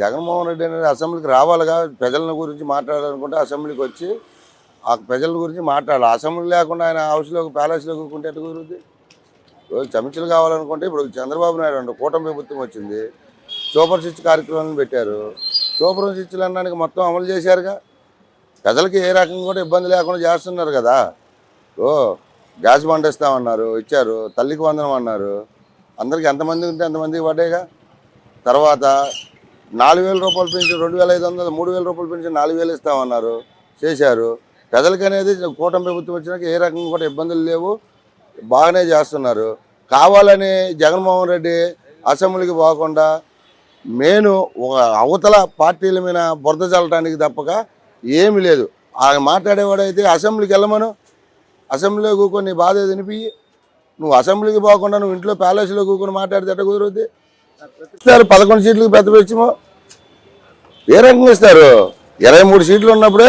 జగన్మోహన్ రెడ్డి అనేది అసెంబ్లీకి రావాలిగా ప్రజల గురించి మాట్లాడాలనుకుంటే అసెంబ్లీకి వచ్చి ఆ ప్రజల గురించి మాట్లాడాలి. అసెంబ్లీ లేకుండా ఆయన హౌస్లో ప్యాలెస్లో కూకుంటే ఎట్లా కుదురుద్ది చమిచలు కావాలనుకుంటే ఇప్పుడు చంద్రబాబు నాయుడు అండి కూటమి ప్రభుత్వం వచ్చింది. సూపర్ స్విచ్ కార్యక్రమాలను పెట్టారు. సూపర్ స్విచ్లు అనడానికి మొత్తం అమలు చేశారుగా? ప్రజలకి ఏ రకంగా కూడా ఇబ్బంది లేకుండా చేస్తున్నారు కదా? ఓ గ్యాస్ బండ్ ఇస్తామన్నారు ఇచ్చారు. తల్లికి వందనం అన్నారు. అందరికి ఎంతమంది ఉంటే ఎంతమందికి పడ్డాయిగా? తర్వాత నాలుగు వేల రూపాయలు పెన్షన్ రెండు వేల ఐదు వందలు మూడు వేల రూపాయలు పెంచి నాలుగు వేలు ఇస్తామన్నారు చేశారు. ప్రజలకి అనేది కూటమి ప్రభుత్వం వచ్చినాక ఏ రకంగా కూడా ఇబ్బందులు లేవు బాగానే చేస్తున్నారు. కావాలని జగన్మోహన్ రెడ్డి అసెంబ్లీకి పోకుండా నేను ఒక అవతల పార్టీల మీద బురద చల్లడానికి తప్పక ఏమీ లేదు. ఆయన మాట్లాడేవాడైతే అసెంబ్లీకి వెళ్ళమను అసెంబ్లీలో కూకొని బాధ వినిపి నువ్వు అసెంబ్లీకి పోకుండా నువ్వు ఇంట్లో ప్యాలెస్లో కూకొని మాట్లాడితే ఎట్ట కుదురుద్ది? ఇస్తారు పదకొండు సీట్లకు పెద్ద పెంచము. ఏ రకంగా ఇస్తారు? ఇరవై మూడు సీట్లు ఉన్నప్పుడే